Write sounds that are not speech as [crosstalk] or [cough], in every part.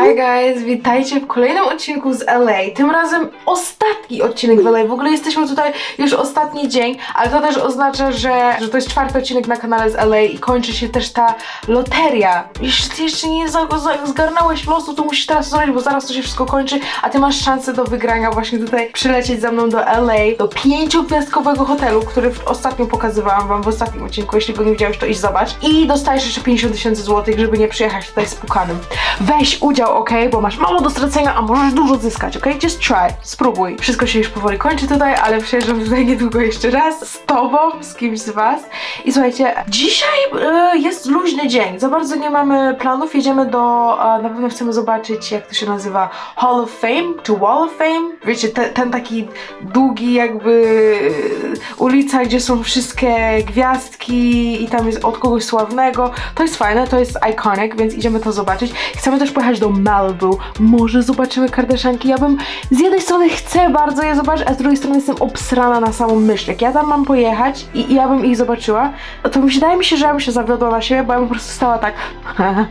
Hi guys, witajcie w kolejnym odcinku z LA. Tym razem ostatni odcinek w LA. W ogóle jesteśmy tutaj już ostatni dzień, ale to też oznacza, że, że to jest czwarty odcinek na kanale z LA i kończy się też ta loteria. Jeśli ty jeszcze nie zgarnąłeś losu, to musisz teraz zrobić, bo zaraz to się wszystko kończy, a ty masz szansę do wygrania właśnie tutaj przylecieć ze mną do LA, do pięciogwiazdkowego hotelu, który ostatnio pokazywałam wam w ostatnim odcinku. Jeśli go nie widziałeś, to idź zobacz. I dostajesz jeszcze 50 tysięcy złotych, żeby nie przyjechać tutaj z pukanym. Weź udział, ok? Bo masz mało do stracenia, a możesz dużo zyskać, ok? Just try, spróbuj. Wszystko się już powoli kończy tutaj, ale przyjeżdżam tutaj niedługo jeszcze raz z tobą, z kimś z was. I słuchajcie, dzisiaj e, jest luźny dzień. Za bardzo nie mamy planów. Jedziemy do, e, na pewno chcemy zobaczyć, jak to się nazywa, Hall of Fame, czy Wall of Fame. Wiecie, te, ten taki długi jakby e, ulica, gdzie są wszystkie gwiazdki i tam jest od kogoś sławnego. To jest fajne, to jest iconic, więc idziemy to zobaczyć. Chcemy też pojechać do Malibu. Może zobaczymy Kardashianki. Ja bym z jednej strony chcę bardzo je zobaczyć, a z drugiej strony jestem obsrana na samą myśl. Jak ja tam mam pojechać i, i ja bym ich zobaczyła, to mi się, wydaje mi się, że ja bym się zawiodła na siebie, bo ja po prostu stała tak. [laughs]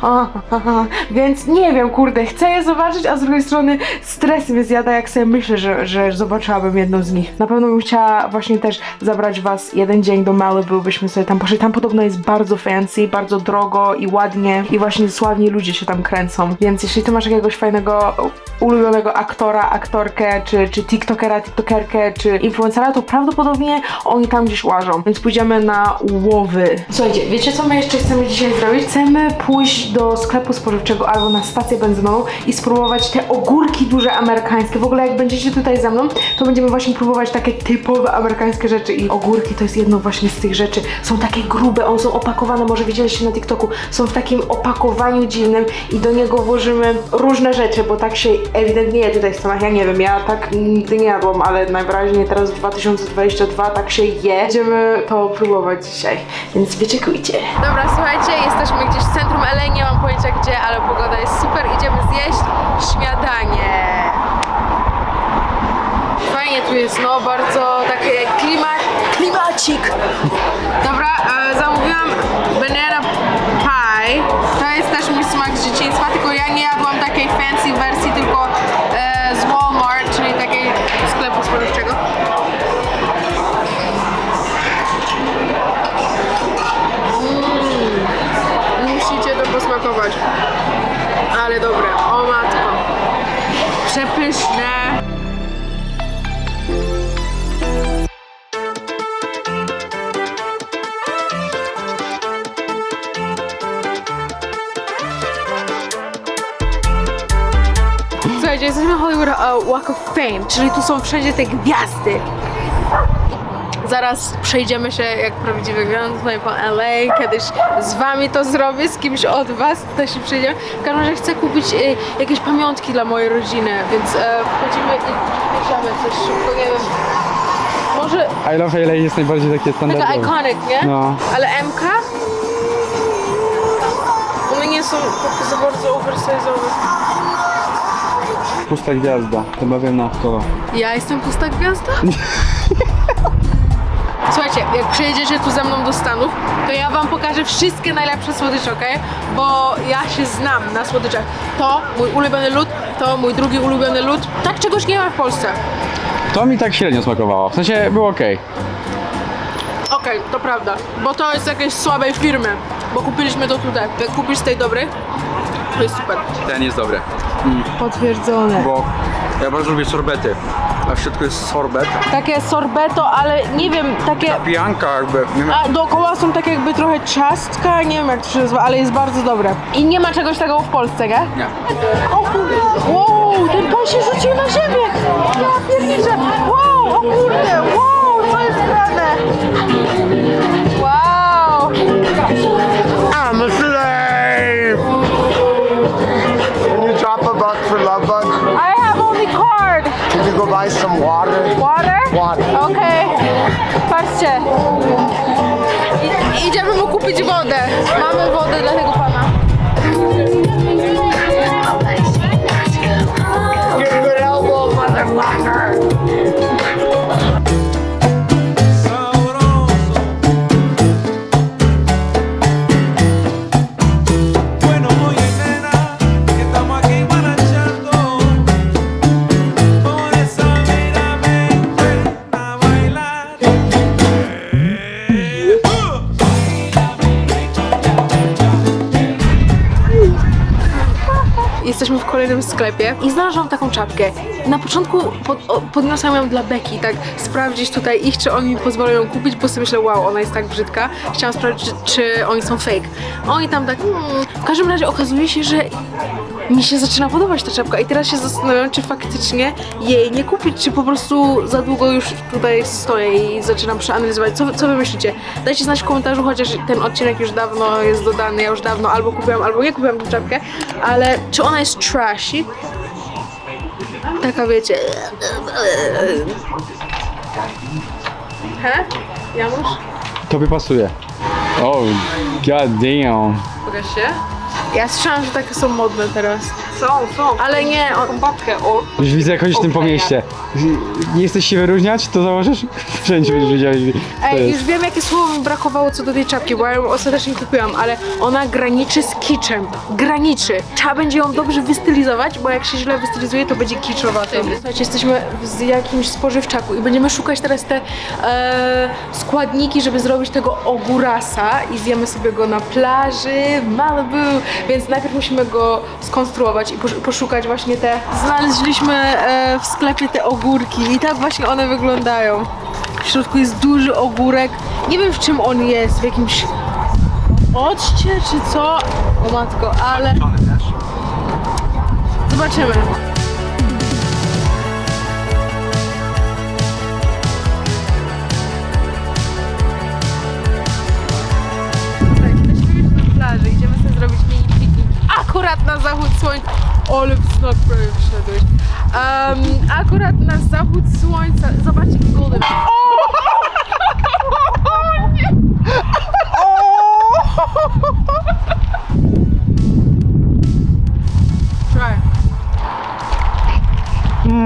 [laughs] Więc nie wiem, kurde, chcę je zobaczyć, a z drugiej strony stres mnie zjada, jak sobie myślę, że, że zobaczyłabym jedną z nich. Na pewno bym chciała właśnie też zabrać was jeden dzień do Malibu, byśmy sobie tam poszli. Tam podobno jest bardzo fancy, bardzo drogo i ładnie i właśnie sławni ludzie się tam kręcą. Więc jeśli ty masz jakiegoś fajnego, ulubionego aktora, aktorkę, czy, czy tiktokera, tiktokerkę, czy influencera, to prawdopodobnie oni tam gdzieś łażą. Więc pójdziemy na łowy. Słuchajcie, wiecie co my jeszcze chcemy dzisiaj zrobić? Chcemy pójść do sklepu spożywczego albo na stację benzynową i spróbować te ogórki duże amerykańskie. W ogóle jak będziecie tutaj ze mną, to będziemy właśnie próbować takie typowe amerykańskie rzeczy i ogórki to jest jedno właśnie z tych rzeczy. Są takie grube, one są opakowane, może widzieliście na TikToku, są w takim opakowaniu dziwnym i do niego włożymy różne rzeczy, bo tak się ewidentnie je tutaj w Stanach. Ja nie wiem, ja tak nigdy nie jadłam, ale najwyraźniej teraz w 2022 tak się je. Będziemy to próbować dzisiaj, więc wyczekujcie. Dobra, słuchajcie, jesteśmy gdzieś w centrum LA, nie mam pojęcia gdzie, ale pogoda jest super, idziemy zjeść śniadanie. Fajnie tu jest, no bardzo takie klimat, klimacik. Dobra, e, zamówiłam banana pie. To jest też mój smak z dzieciństwa, tylko ja nie jadłam takiej fancy wersji, tylko e, z Walmart, czyli takiej sklepu spożywczego. Słuchajcie, jesteśmy Hollywood Walk of Fame, czyli tu są wszędzie te gwiazdy. Zaraz przejdziemy się jak prawdziwy gwiazd tutaj po LA. Kiedyś z wami to zrobię, z kimś od was tutaj się przejdziemy. W każdym razie chcę kupić y, jakieś pamiątki dla mojej rodziny, więc e, wchodzimy i bierzemy coś szybko, nie wiem. Może I Love LA jest najbardziej takie taka standardowe. iconic, nie? No. Ale MK? One nie są takie za bardzo oversize'owe. Pusta gwiazda, chyba wiem na kogo. Ja jestem pusta gwiazda? [laughs] Słuchajcie, jak przyjedziecie tu ze mną do Stanów, to ja wam pokażę wszystkie najlepsze słodycze, ok? Bo ja się znam na słodyczach. To mój ulubiony lód, to mój drugi ulubiony lód. Tak czegoś nie ma w Polsce. To mi tak średnio smakowało, w sensie było ok. Okej, to prawda, bo to jest jakiejś słabej firmy, bo kupiliśmy to tutaj. Jak kupisz z tej dobrej, to jest super. Ten jest dobry, Potwierdzone. bo ja bardzo lubię sorbety, a w środku jest sorbet. Takie sorbeto, ale nie wiem, takie... Pijanka jakby, nie wiem, A dookoła są takie jakby trochę ciastka, nie wiem jak to się nazywa, ale jest bardzo dobre. I nie ma czegoś takiego w Polsce, nie? nie. O kurde, wow, ten pan się rzucił na ziemię! Ja pierniczę, wow, o kurde, wow, co jest grane? Wow! A slave. Buy some water? Water? Water. Okej, patrzcie. I, idziemy mu kupić wodę. Mamy wodę dla tego pana. Elbow, motherfucker. Jesteśmy w kolejnym sklepie i znalazłam taką czapkę. Na początku pod, podniosłam ją dla Beki, tak sprawdzić tutaj ich, czy oni mi pozwolą ją kupić, bo sobie myślę, wow, ona jest tak brzydka. Chciałam sprawdzić, czy, czy oni są fake. Oni tam tak, hmm. w każdym razie okazuje się, że mi się zaczyna podobać ta czapka i teraz się zastanawiam, czy faktycznie jej nie kupić, czy po prostu za długo już tutaj stoję i zaczynam przeanalizować. Co, wy- co wy myślicie? Dajcie znać w komentarzu, chociaż ten odcinek już dawno jest dodany, ja już dawno albo kupiłam, albo nie kupiłam tę czapkę, ale czy ona jest trashy? Taka wiecie... He? Janusz? Tobie pasuje. Oh, god damn. Pokaż się. Ja słyszałam, że takie są modne teraz. Są, są. Ale nie, on, Taką babkę, o. Już widzę jakoś w tym po mieście. Nie chcesz się wyróżniać? To założysz? Wszędzie będziesz wiedział, co Ej, już jest. wiem jakie słowo mi brakowało co do tej czapki, bo ja ją ostatecznie kupiłam, ale ona graniczy z kiczem. Graniczy. Trzeba będzie ją dobrze wystylizować, bo jak się źle wystylizuje, to będzie kiczowato. Słuchajcie, jesteśmy w jakimś spożywczaku i będziemy szukać teraz te e, składniki, żeby zrobić tego ogórasa i zjemy sobie go na plaży w Malibu, więc najpierw musimy go skonstruować i posz- poszukać właśnie te... Znaleźliśmy e, w sklepie te ogórki i tak właśnie one wyglądają. W środku jest duży ogórek. Nie wiem w czym on jest, w jakimś occie czy co? O matko, ale zobaczymy. Akurat na zachód słońca. Ole w znak prawie wszedłeś. Um, akurat na zachód słońca. Zobaczcie jaki golden. Try. [laughs]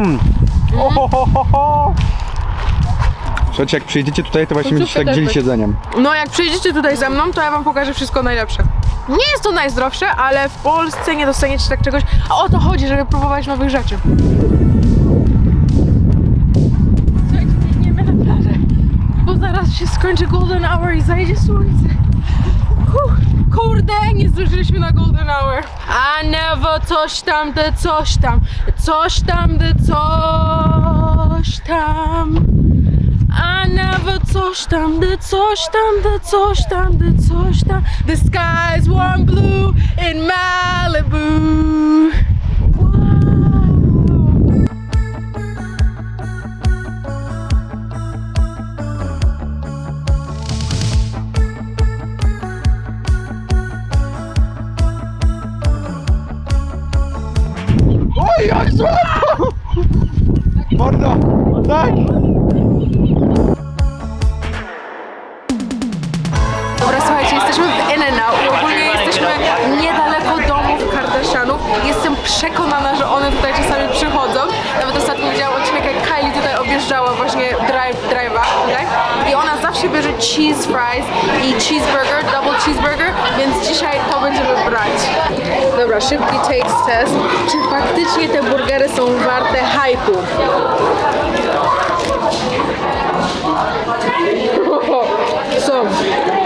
[laughs] Słuchajcie, jak przyjdziecie tutaj, to właśnie będziecie Końcówkę tak też dzielić będzie. jedzeniem. No jak przyjdziecie tutaj ze mną, to ja wam pokażę wszystko najlepsze. Nie jest to najzdrowsze, ale w Polsce nie dostaniecie tak czegoś. A o to chodzi, żeby próbować nowych rzeczy. Słuchajcie, na plażę, bo zaraz się skończy golden hour i zajdzie słońce. Huh, kurde, nie zdążyliśmy na golden hour. A never coś tam, de coś tam, coś tam, de coś tam. Coś tam, the coś tam, the coś tam, the coś tam. The sky's warm blue in Malibu. Mordo! Tak! Przekonana, że one tutaj czasami przychodzą. Nawet ostatnio widziałam odcinek, jak Kylie tutaj objeżdżała właśnie drive, drive'a tutaj. I ona zawsze bierze cheese fries i cheeseburger, double cheeseburger, więc dzisiaj to będziemy brać. Dobra, szybki taste test. Czy faktycznie te burgery są warte hype'u? [laughs] Są.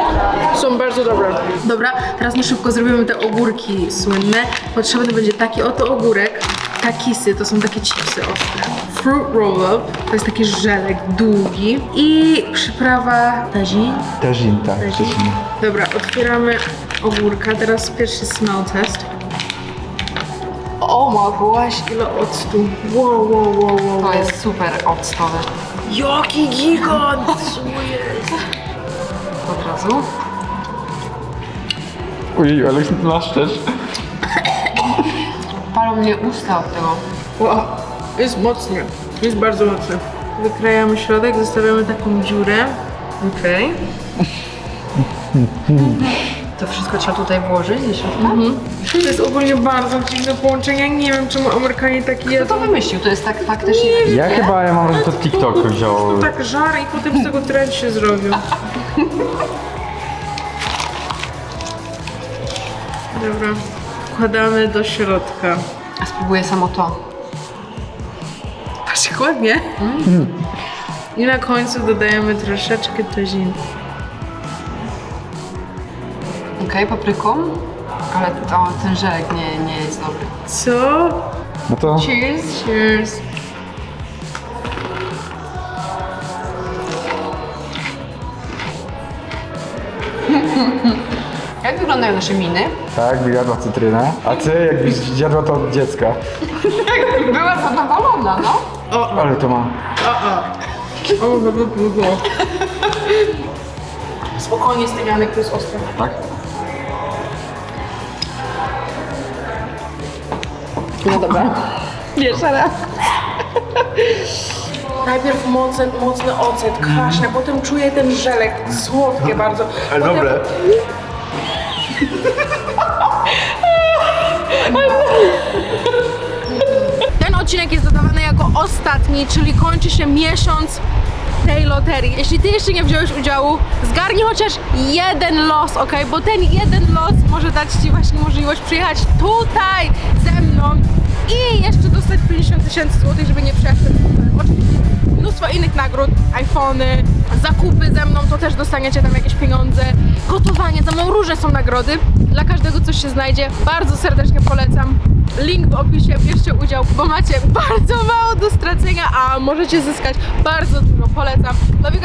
Są bardzo dobre. Dobra, teraz na szybko zrobimy te ogórki słynne. Potrzebny będzie taki oto ogórek. Takisy to są takie chipsy ostre. Fruit roll up to jest taki żelek długi. I przyprawa tagine. Tazin, tak. Tagine. Dobra, otwieramy ogórka. Teraz pierwszy smell test. O ma gołaś, ile octu. Wow, wow, wow, wow. To wow. jest super octowe. Jaki gigant! [laughs] Od razu. Oj, ale masz też. Palą mnie usta od tego. Wow, jest mocny. Jest bardzo mocny. Wykrajamy środek, zostawiamy taką dziurę. Okej. [laughs] To wszystko trzeba tutaj włożyć ze środka? To jest ogólnie bardzo dziwne połączenie. Ja nie wiem, czemu Amerykanie tak Kto jedzą. to wymyślił? To jest tak faktycznie... Ja chyba, ja mam że to TikTok wziął. Tak żar i potem z tego trend się zrobił. [laughs] Dobra, wkładamy do środka. A spróbuję samo to. Patrz, ładnie. I na końcu dodajemy troszeczkę tazin. Okej, papryką. Ale o, ten żelek nie, nie jest dobry. Co? No to Cheers. Cheers. Jak wyglądają nasze miny? tak, jadła cytrynę. A ty jakbyś zjadła to od dziecka. [laughs] Była zadowolona, no. Ale to ma. Spokojnie z tym Janek, to jest ostre. Tak? No dobra. Jeszcze raz. Najpierw mocny, mocny ocet, kwaśny, potem czuję ten żelek, słodkie bardzo. Ale Potem- dobre. [laughs] Ten odcinek jest dodawany jako ostatni, czyli kończy się miesiąc tej loterii. Jeśli ty jeszcze nie wziąłeś udziału, zgarnij chociaż jeden los, ok? Bo ten jeden los może dać ci właśnie możliwość przyjechać tutaj ze mną i jeszcze dostać 50 tysięcy złotych, żeby nie przyjechać. Oczywiście mnóstwo innych nagród, iPhony, zakupy ze mną, to też dostaniecie tam jakieś pieniądze, gotowanie, za mną różne są nagrody, dla każdego coś się znajdzie, bardzo serdecznie polecam. Link w opisie, bierzcie udział, bo macie [laughs] bardzo mało do stracenia, a możecie zyskać bardzo dużo, polecam. Love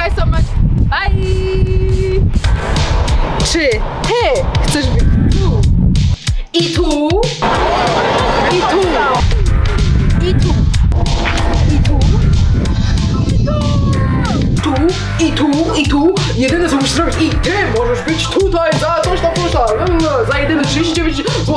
i ty możesz być tutaj za coś tam, coś tam, za jedyne 39 zł.